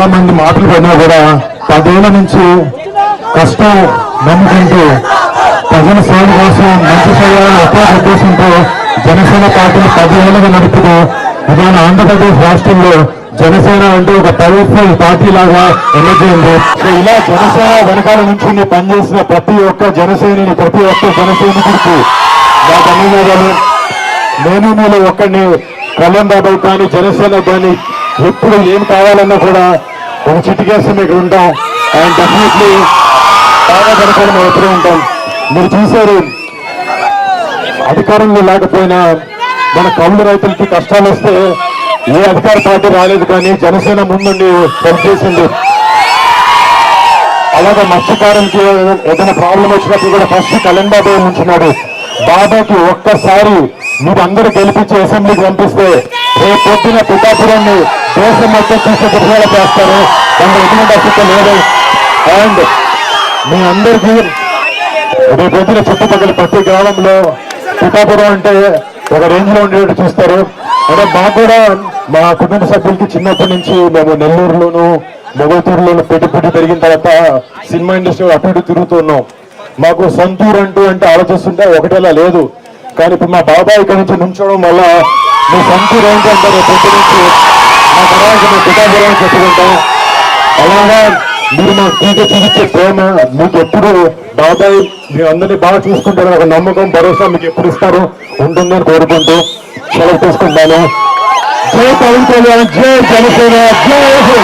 చాలా మంది మాటలు పడినా కూడా పదేళ్ళ నుంచి కష్టం నమ్ముకుంటూ ప్రజల సేవ కోసం మంచి చేయాలని ఒకే ఉద్దేశంతో జనసేన పార్టీని పదేళ్ళుగా నడుపుతూ ఇవాళ ఆంధ్రప్రదేశ్ రాష్ట్రంలో జనసేన అంటే ఒక పవర్ఫుల్ పార్టీ లాగా ఎన్నికైంది ఇలా జనసేన వెనకాల నుంచి పనిచేసిన ప్రతి ఒక్క జనసేనని ప్రతి ఒక్క జనసైనికుడికి నా ధన్యవాదాలు. నేను మీలో ఒక్కడిని కళ్యాణ్ బాబాయ్ కానీ జనసేన కానీ ఎప్పుడు ఏం కావాలన్నా కూడా ఒక చిటికేసి మీకు ఉంటాం. అండ్ డెఫినెట్లీ బాగా వెనకాల మేము ఎప్పుడూ ఉంటాం. మీరు చూశారు. అధికారంలో లేకపోయినా మన కౌలు రైతులకి కష్టాలు వస్తే ఏ అధికార పార్టీ రాలేదు కానీ జనసేన ముందుండి పనిచేసింది అలాగే మత్స్యకారులకి ఏదైనా ప్రాబ్లం వచ్చినప్పుడు కూడా ఫస్ట్ కళ్యాణ్ బాబు ఉంచున్నాడు బాబాకి ఒక్కసారి మీరు అందరూ గెలిపించి అసెంబ్లీకి పంపిస్తే రేపు పొద్దున పిఠాపురాన్ని దేశం మొత్తం చూసే ప్రజలు చేస్తారు. దాంట్లో ఎటువంటి అసలు లేదు. అండ్ మీ అందరికీ రేపు పొద్దున చుట్టుపక్కల ప్రతి గ్రామంలో పిఠాపురం అంటే ఒక రేంజ్లో ఉండేటట్టు చూస్తారు. అంటే మాకు కూడా మా కుటుంబ సభ్యులకి చిన్నప్పటి నుంచి మేము నెల్లూరులోను మొగతూరులోను పెట్టి పెట్టి పెరిగిన తర్వాత సినిమా ఇండస్ట్రీలో అటు ఇటు తిరుగుతున్నాం మాకు సొంతూరు అంటూ అంటే ఆలోచిస్తుంటే ఒకటేలా లేదు. కానీ ఇప్పుడు మా బాబాయ్ ఇక్కడ నుంచి నుంచడం వల్ల మీ సొంతూరు ఏంటంటే ప్రతి నుంచి మా తర్వాత మేము పిఠాపురం చెప్పుకుంటాం అలాగా మీరు మా తీగ చూపించే ప్రేమ మీకు ఎప్పుడు బాబాయ్ మీ అందరినీ బాగా చూసుకుంటారు ఒక నమ్మకం భరోసా మీకు ఎప్పుడు ఇస్తారు? ఉంటుందని కోరుకుంటూ సెలవు తీసుకుంటాను. జై పవన్ కళ్యాణ్ జై జనసేన జై